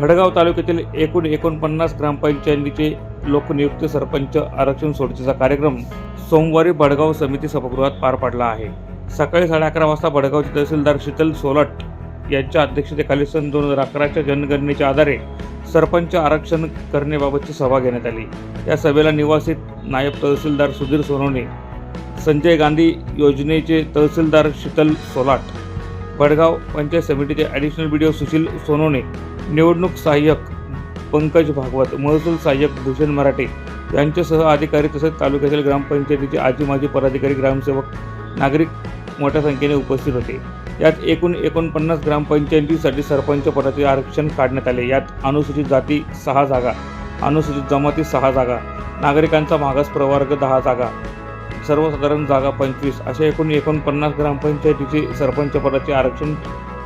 भडगाव तालुक्यातील एकूण एकोणपन्नास ग्रामपंचायतीचे लोकनियुक्त सरपंच आरक्षण सोडतीचा कार्यक्रम सोमवारी भडगाव समिती सभागृहात पार पडला आहे. सकाळी साडे अकरा वाजता भडगावचे तहसीलदार शीतल सोलट यांच्या अध्यक्षतेखाली सन दोन हजार अकराच्या जनगणनेच्या आधारे सरपंच आरक्षण करण्याबाबतची सभा घेण्यात आली. या सभेला निवासित नायब तहसीलदार सुधीर सोनवणे संजय गांधी योजनेचे तहसीलदार शीतल सोलाट भडगाव पंचायत समितीचे additional B D O Sushil Sonawane निवडणूक सहाय्यक पंकज भागवत महसूल सहाय्यक भूषण मराठे यांच्यासह अधिकारी तसेच तालुक्यातील ग्रामपंचायतीचे आजी माजी पदाधिकारी ग्रामसेवक नागरिक मोठ्या संख्येने उपस्थित होते. यात एकूण एकोणपन्नास ग्रामपंचायतीसाठी सरपंच पदाचे आरक्षण काढण्यात आले. यात अनुसूचित जाती सहा जागा अनुसूचित जमाती सहा जागा नागरिकांचा मागास प्रवर्ग दहा जागा सर्वसाधारण जागा पंचवीस अशा एकूण एकोणपन्नास ग्रामपंचायतीचे सरपंच पदाचे आरक्षण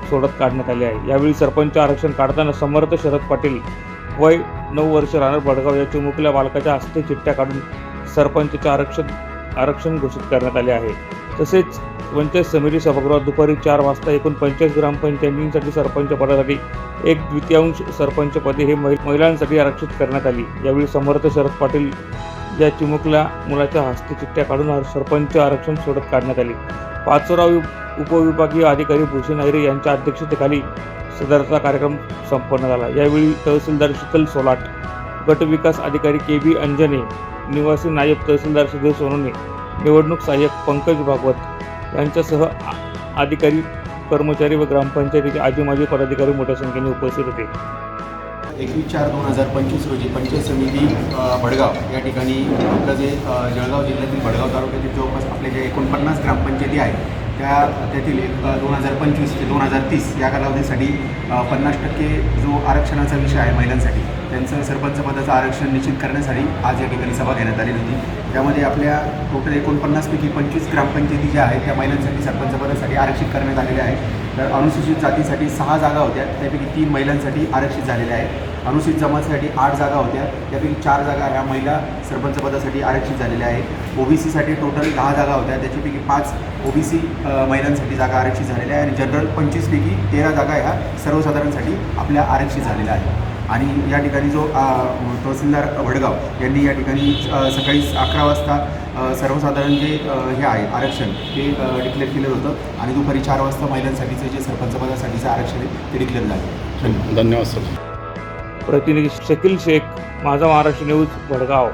सोडत काढण्यात आले आहे. यावेळी सरपंच आरक्षण काढताना समर्थ शरद पाटील वय नऊ वर्ष राहणार भडगाव या चिमुकल्या बालकाच्या हस्ते चिठ्ठ्या काढून सरपंचचे आरक्षण आरक्षण घोषित करण्यात आले आहे. तसेच पंचायत समिती सभागृहात दुपारी चार वाजता एकूण पंचायत ग्रामपंचायतींसाठी सरपंच पदासाठी एक द्वितीयांश सरपंच पदे हे महि- महिलांसाठी आरक्षित करण्यात आली. यावेळी समर्थ शरद पाटील या चिमुकल्या मुलाच्या हस्ते चिठ्ठ्या काढून सरपंच आरक्षण सोडत काढण्यात आली. पाचोरा उपविभागीय अधिकारी भूषण अहिरे यांच्या अध्यक्षतेखाली सदरचा कार्यक्रम संपन्न झाला. यावेळी तहसीलदार शीतल सोलाट गटविकास अधिकारी के बी अंजने निवासी नायब तहसीलदार सुधीर सोनोने निवडणूक सहाय्यक पंकज भागवत यांच्यासह अधिकारी कर्मचारी व ग्रामपंचायतीचे आजी माजी पदाधिकारी मोठ्या संख्येने उपस्थित होते. एकवीस चार दोन हजार पंचवीस रोजी पंचायत समिती भडगाव या ठिकाणी आपलं जे जळगाव जिल्ह्यातील भडगाव तालुक्यातील जवळपास आपले जे एकोणपन्नास ग्रामपंचायती आहेत त्या त्यातील एक दोन हजार पंचवीस ते दोन हजार तीस या कालावधीसाठी पन्नास टक्के जो आरक्षणाचा विषय आहे महिलांसाठी त्यांचं सरपंच पदाचं आरक्षण निश्चित करण्यासाठी आज या ठिकाणी सभा घेण्यात आलेली होती. त्यामध्ये आपल्या टोटल एकोणपन्नासपैकी पंचवीस ग्रामपंचायती ज्या आहेत त्या महिलांसाठी सरपंच पदासाठी आरक्षित करण्यात आलेल्या आहेत. तर अनुसूचित जातीसाठी सहा जागा होत्या. त्यापैकी तीन महिलांसाठी आरक्षित झालेल्या आहेत. अनुसूचित जमातीसाठी आठ जागा होत्या. त्यापैकी चार जागा ह्या महिला सरपंच पदासाठी आरक्षित झालेल्या आहेत. ओबीसीसाठी टोटल दहा जागा होत्या. त्याच्यापैकी पाच ओबीसी महिलांसाठी जागा आरक्षित झालेल्या आहे आणि जनरल पंचवीसपैकी तेरा जागा ह्या सर्वसाधारणसाठी आपल्या आरक्षित झालेल्या आहेत. आणि या ठिकाणी जो तहसीलदार वडगाव यांनी या ठिकाणी सकाळी अकरा वाजता सर्वसाधारण जे हे आहे आरक्षण ते डिक्लेअर केलं होतं. आणि दुपारी चार वाजता महिलांसाठीचं जे सरपंच पदासाठीचं आरक्षण आहे ते डिक्लेअर झालं. धन्यवाद. धन्यवाद सर. प्रतिनिधी शकील शेख माझा महाराष्ट्र न्यूज भडगाव